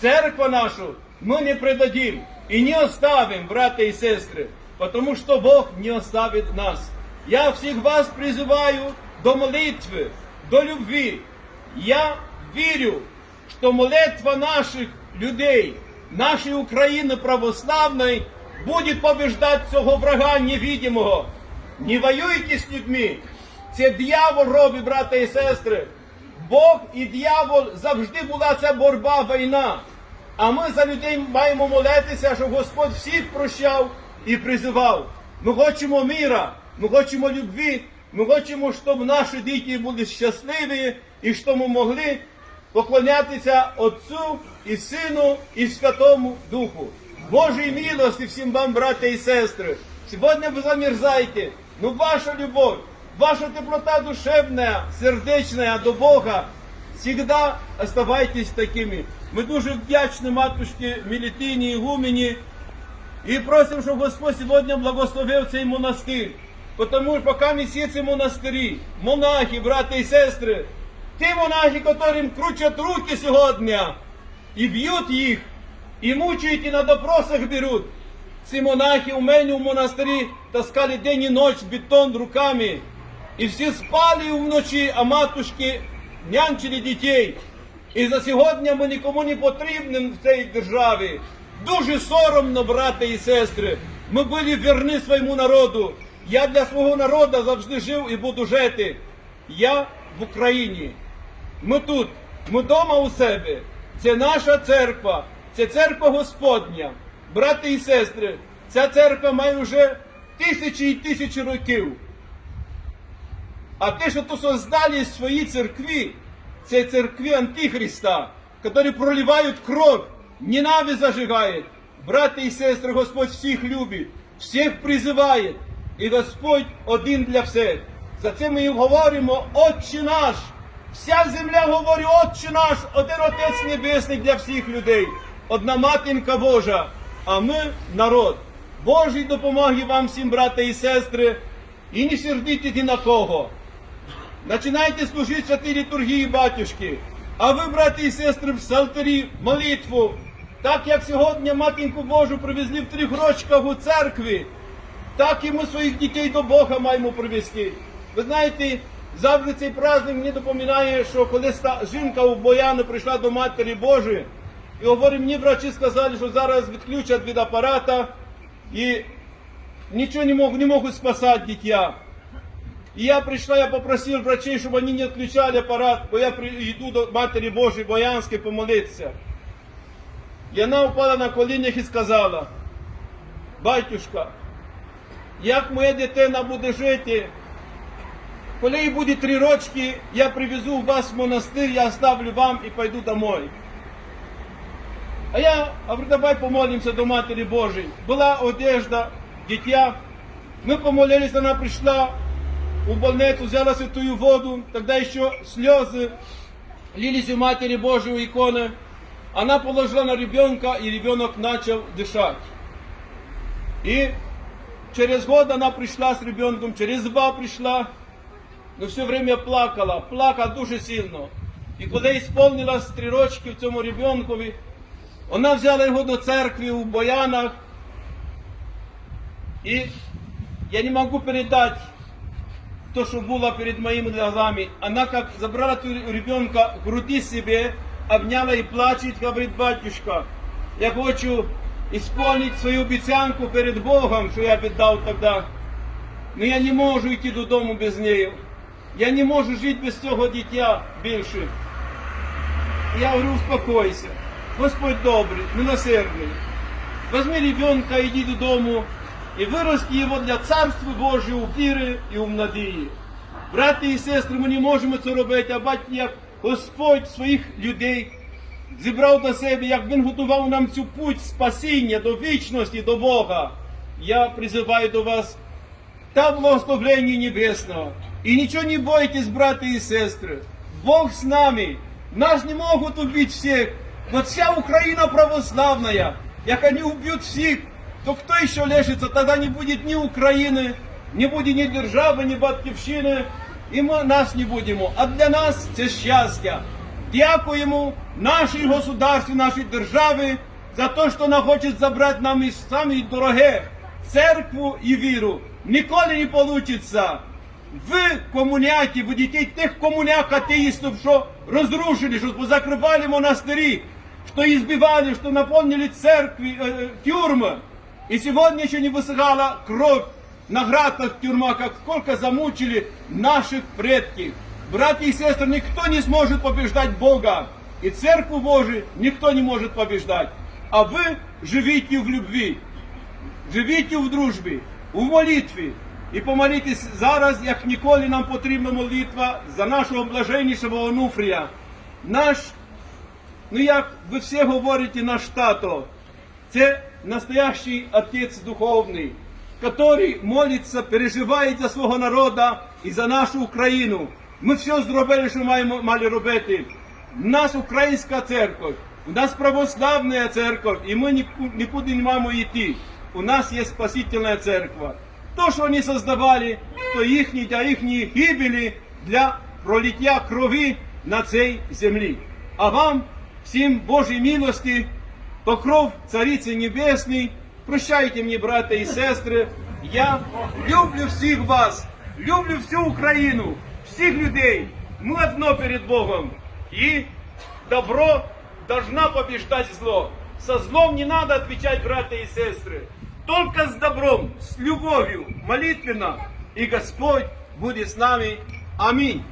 церква нашу мы не предадим и не оставим, братья и сестры, потому что Бог не оставит нас. Я всех вас призываю до молитвы, до любви. Я верю, что молитва наших людей, нашей Украины православной, будет побеждать цього врага невидимого. Не воюйте з людьми. Це дьявол робить, брата і сестри. Бог і дьявол завжди була ця боротьба, війна. А ми за людей маємо молитися, щоб Господь всіх прощав і призивав. Ми хочемо міра, ми хочемо любві, ми хочемо, щоб наші діти були щасливі і щоб ми могли поклонятися Отцю і Сину і Святому Духу. Божій милості всім вам, браття і сестри. Сьогодні ви замерзаєте, но ваша любов, ваша теплота душевна, сердечна до Бога, всегда оставайтесь такими. Ми дуже вдячні матушці Мілітині і Гумені і просимо, щоб Господь сьогодні благословив цей монастир. Тому що поки ми всі ці монастирі, монахи, брати і сестри, ті монахи, яким кручать руки сьогодні, і б'ють їх, і мучають, і на допросах беруть. Ці монахи у мене в монастирі таскали день і ніч бетон руками. І всі спали вночі, а матушки нянчили дітей. І за сьогодні ми нікому не потрібні в цій державі. Дуже соромно, брати і сестри. Ми були вірні своєму народу. Я для свого народу завжди жив і буду жити. Я в Україні. Ми тут, ми вдома у себе. Це наша церква, це церква Господня. Брати і сестри, ця церква має вже тисячі і тисячі років. А те, тут создали свої церкви, це церкви Антихриста, які проливають кров, ненависть зажигають. Брати і сестри, Господь всіх любить, всіх призиває. І Господь один для всіх. За це ми і говоримо, Отче наш. Вся земля говорить, Отче наш, один Отець Небесний для всіх людей, одна матінка Божа, а ми народ. Божій допомоги вам всім, брати і сестри, і не сердите ні на кого. Начинайте служити святій літургії, батюшки. А ви, брати і сестри, в Псалтирі молитву. Так як сьогодні Матінку Божу привезли в трьох рочках у церкві, так і ми своїх дітей до Бога маємо привезти. Ви знаєте, завжди цей праздник мені допоминає, що коли жінка у Бояну прийшла до Матері Божої, і говорить, мені врачі сказали, що зараз відключать від апарата і нічого не можуть, не можуть спасати дитя. И я пришла, я попросил врачей, чтобы они не отключали аппарат, бо я при- иду до Матери Божьей Боянской помолиться. И она упала на колінях і сказала, батюшка, як моя дитина буде жити, коли їй буде три рочки, я привезу вас в монастир, я оставлю вам і пойду домой. А я говорю, давай помолимся до Матери Божьей. Была одежда, дитя. Мы помолились, она пришла у больницу, взяла святую воду, тогда еще слезы лились у Матери Божьей у иконы. Она положила на ребенка, и ребенок начал дышать. И через год она пришла с ребенком, через два пришла, но все время плакала, плакала дуже сильно. І коли ісполнилось три рочки в цьому ребенкові, вона взяла його до церкви у Боянах. І я не могу передать то, что было перед моими глазами. Она как забрала ребенка в груди себе, обняла и плачет, говорит, батюшка, я хочу исполнить свою обіцянку перед Богом, що я віддав тогда. Но я не можу йти додому без неї. Я не можу жити без цього дитя більше. Я говорю, успокойся. Господь добрий, милосердний. Возьми ребенка, иди додому и вырасти его для Царства Божого у віри і у надії. Брати і сестри, ми не можемо це робити, а бачите, як Господь своїх людей зібрав до себе, як Він готував нам цю путь спасіння до вічності, до Бога. Я призиваю до вас та благословлення небесного. І нічого не бойтесь, брати і сестри. Бог з нами. Нас не можуть убить всіх. Но вся Украина православная. Як они убьют всех, то кто еще лишится? Тогда не будет ни Украины, не будет ни держави, ни батьківщини, і ми нас не будемо. А для нас це щастя. дякуємо нашій государстві, нашій державі за те, що вона хоче забрати нам із самі дороге церкву і віру. Ніколи не вийде. Ви, комуняки, будете тих комуняк атеїстів, що розрушили, що позакривали монастирі, что избивали, что наполнили церкви, э, тюрьмы. И сегодня еще не высыхала кровь на гратах в тюрьмах, как сколько замучили наших предков. Братья и сестры, никто не сможет побеждать Бога. И Церкву Божию никто не может побеждать. А вы живите в любви, живите в дружбі, у молитві. І помолитесь зараз, як ніколи нам потрібна молитва за нашого блаженнішого Онуфрія. Наш Ну як ви всі говорите наш тато, це настоящий отець духовний, який молиться, переживає за свого народу і за нашу Україну. Ми все зробили, що маємо мали робити. У нас українська церква, у нас православна церква, і ми ніку- нікуди не маємо йти. У нас є Спасительна церква. То, що вони создавали, то їхні для їхньої гибелі для пролиття крові на цій землі. А вам всім Божій милості, покров Цариці Небесної. Прощайте мені, брати і сестри. Я люблю всіх вас, люблю всю Україну, всіх людей. Ми одно перед Богом. І добро должна побеждать зло. Со злом не надо отвечать, братья и сестры. Только с добром, с любовью, молитвенно. И Господь будет с нами. Аминь.